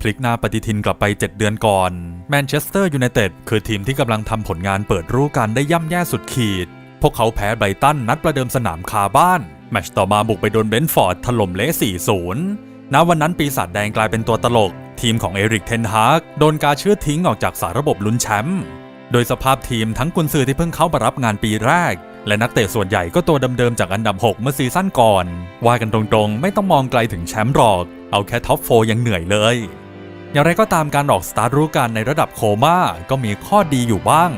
พลิกหน้าปฏิทินกลับไป 7 เดือนก่อนแมนเชสเตอร์ยูไนเต็ดคือทีมที่กำลังทำผลงานเปิดฤดูกาลได้ย่ำแย่สุดขีด พวกเขาแพ้ไบรตันนัดประเดิมสนามคาบ้าน แมตช์ต่อมาบุกไปโดนเบนฟอร์ดถล่มเละ4-0ณวันนั้นปีศาจแดงกลายเป็นตัวตลก ทีมของเอริกเทนฮากโดนกาชื่อทิ้งออกจากสาระบบลุ้นแชมป์โดยสภาพทีมทั้งกุนซือที่เพิ่งเข้ามารับงานปีแรก และนักเตะส่วนใหญ่ก็ตัวเดิมๆจากอันดับ 6 เมื่อซีซั่นก่อน ว่ากันตรงๆ ไม่ต้องมองไกลถึงแชมป์หรอก เอาแค่ท็อปโฟยังเหนื่อยเลย อย่างไรก็ตามการออกสตาร์ทรู้กันในระดับโคม่าก็มีข้อดีอยู่บ้าง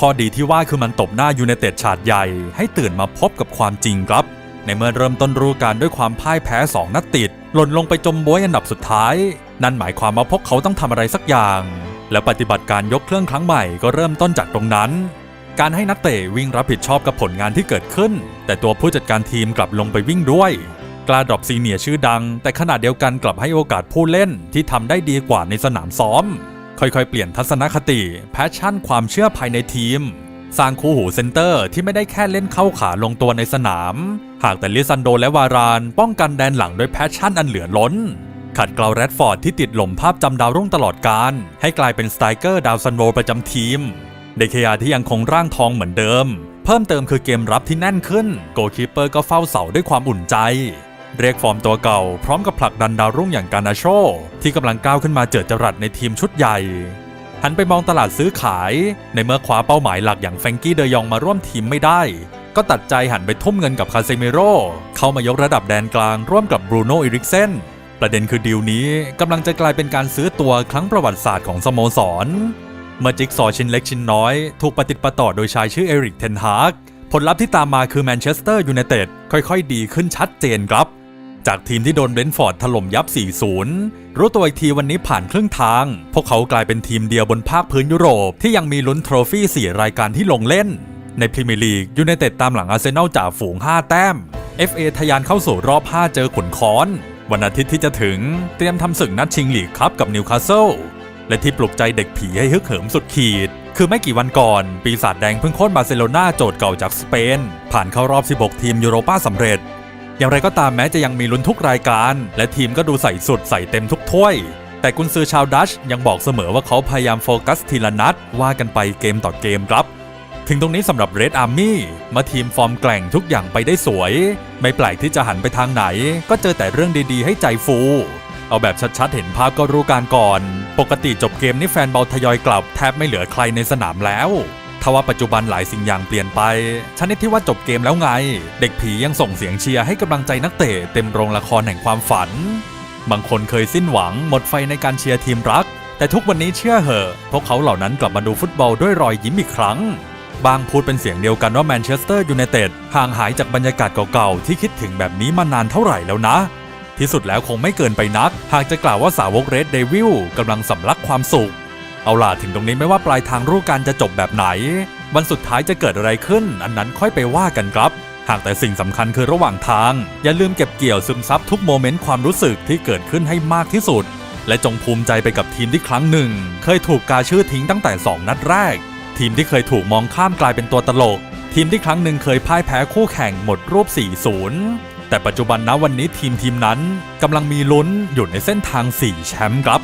ข้อดีที่ว่าคือมันตบหน้ายูไนเต็ดฉาดใหญ่ ให้ตื่นมาพบกับความจริงครับ ในเมื่อเริ่มต้นฤดูกาลด้วยความพ่ายแพ้ 2 นัดติด หล่นลงไปจมบวยอันดับสุดท้าย นั่นหมายความว่าพวกเขาต้องทำอะไรสักอย่าง และปฏิบัติการยกเครื่องครั้งใหม่ก็เริ่มต้นจากตรงนั้น การให้นักเตะวิ่งรับผิดชอบกับผลงานที่เกิดขึ้น แต่ตัวผู้จัดการทีมกลับลงไปวิ่งด้วย กล้าดรอปซีเนียชื่อดัง แต่ขณะเดียวกันกลับให้โอกาสผู้เล่นที่ทำได้ดีกว่าในสนามซ้อม ค่อยๆ เปลี่ยนทัศนคติ แพชชั่นความเชื่อภายในทีม สร้างคู่หูเซนเตอร์ที่ไม่ได้แค่เล่นเข้าขาลงตัวในสนาม หากแต่ลิซันโดและวาราน ป้องกันแดนหลังด้วยแพชชั่นอันเหลือล้นขัดเกลาแรดฟอร์ดที่ติดหล่มภาพจำดาวรุ่งตลอดการ ให้กลายเป็นสไตรเกอร์ดาวซันโวประจำทีม เดคยาที่ยังคงร่างทองเหมือนเดิม เพิ่มเติมคือเกมรับที่แน่นขึ้น โกคีปเปอร์ก็เฝ้าเสาด้วยความอุ่นใจ เรียกฟอร์มตัวเก่า พร้อมกับผลักดันดาวรุ่งอย่างการนาโช ที่กำลังก้าวขึ้นมาเจิดจรัสในทีมชุดใหญ่ หันไปมองตลาดซื้อขาย ในเมื่อคว้าเป้าหมายหลักอย่างแฟรงกี้เดยองมาร่วมทีมไม่ได้ ก็ตัดใจหันไปทุ่มเงินกับคาเซเมโรเข้ามายกระดับแดนกลางร่วมกับบรูโน่อิริกเซนประเด็นคือดีลนี้กำลังจะกลายเป็นการซื้อตัวครั้งประวัติศาสตร์ของสโมสรเมื่อจิ๊กซอชิ้นเล็กชิ้นน้อย ถูกปฏิดประต่อโดยชายชื่อเอริกเทนฮากผลลัพธ์ที่ตามมาคือแมนเชสเตอร์ยูไนเต็ดค่อยๆ ดีขึ้นชัดเจนครับ จากทีมที่โดนเบรนฟอร์ดถล่มยับ 4-0 รู้ตัวอีกทีวันนี้ผ่านครึ่งทาง พวกเขากลายเป็นทีมเดียวบนภาคพื้นยุโรปที่ยังมีลุ้นโทรฟี่ 4 รายการที่ลงเล่น ในพรีเมียร์ลีกยูไนเต็ดตามหลังอาร์เซนอลจ่าฝูง 5 แต้ม FA ทะยานเข้าสู่รอบ 5 เจอขุนค้อน วันอาทิตย์ที่จะถึงเตรียมทำศึกนัดชิงลีกครับกับนิวคาสเซิลและที่ปลุกใจเด็กผีให้ฮึกเหิมสุดขีด คือไม่กี่วันก่อน ปีศาจแดงเพิ่งโค่นบาร์เซโลนาโจทย์เก่าจากสเปน ผ่านเข้ารอบ 16 ทีมยูโรป้าสำเร็จ อย่างไรก็ตามแม้จะยังมีลุ้นทุกรายการ และทีมก็ดูใส่สุดใส่เต็มทุกถ้วย แต่กุนซือชาวดัชยังบอกเสมอว่าเขาพยายามโฟกัสทีละนัดว่ากันไปเกมต่อเกมครับ ถึงตรงนี้สำหรับ Red Army มาทีมฟอร์มแกร่งทุกอย่างไปได้สวย ไม่แปลกที่จะหันไปทางไหน ก็เจอแต่เรื่องดีๆ ให้ใจฟูเอาแบบชัดๆ เห็นภาพก็รู้การก่อน ปกติจบเกมนี่แฟนบอลทยอยกลับแทบไม่เหลือใครในสนามแล้ว ทว่าปัจจุบันหลายสิ่งอย่างเปลี่ยนไป ชนิดที่ว่าจบเกมแล้วไง เด็กผียังส่งเสียงเชียร์ให้กำลังใจนักเตะเต็มโรงละครแห่งความฝัน บางคนเคยสิ้นหวังหมดไฟในการเชียร์ทีมรัก แต่ทุกวันนี้เชื่อเหอะ พวกเขาเหล่านั้นกลับมาดูฟุตบอลด้วยรอยยิ้มอีกครั้ง บางพูดเป็นเสียงเดียวกันว่าแมนเชสเตอร์ยูไนเต็ดห่างหายจากบรรยากาศเก่าๆที่คิดถึงแบบนี้มานานเท่าไหร่แล้วนะที่สุดแล้วคงไม่เกินไปนัก หากจะกล่าวว่าสาวกเรดเดวิลกำลังสำลักความสุข เอาล่ะถึงตรงนี้ไม่ว่าปลายทางรูปการจะจบแบบไหน วันสุดท้ายจะเกิดอะไรขึ้น อันนั้นค่อยไปว่ากันครับ หากแต่สิ่งสำคัญคือระหว่างทาง อย่าลืมเก็บเกี่ยวซึมซับทุกโมเมนต์ความรู้สึกที่เกิดขึ้นให้มากที่สุด และจงภูมิใจไปกับทีมที่ครั้งหนึ่ง เคยถูกกาชื่อทิ้งตั้งแต่ 2 นัดแรก ทีมที่เคยถูกมองข้ามกลายเป็นตัวตลก ทีมที่ครั้งหนึ่งเคยพ่ายแพ้คู่แข่งหมดรูป 4-0 แต่ปัจจุบันนะวันนี้ทีมทีมนั้นกำลังมีลุ้นอยู่ในเส้นทาง 4 แชมป์ครับ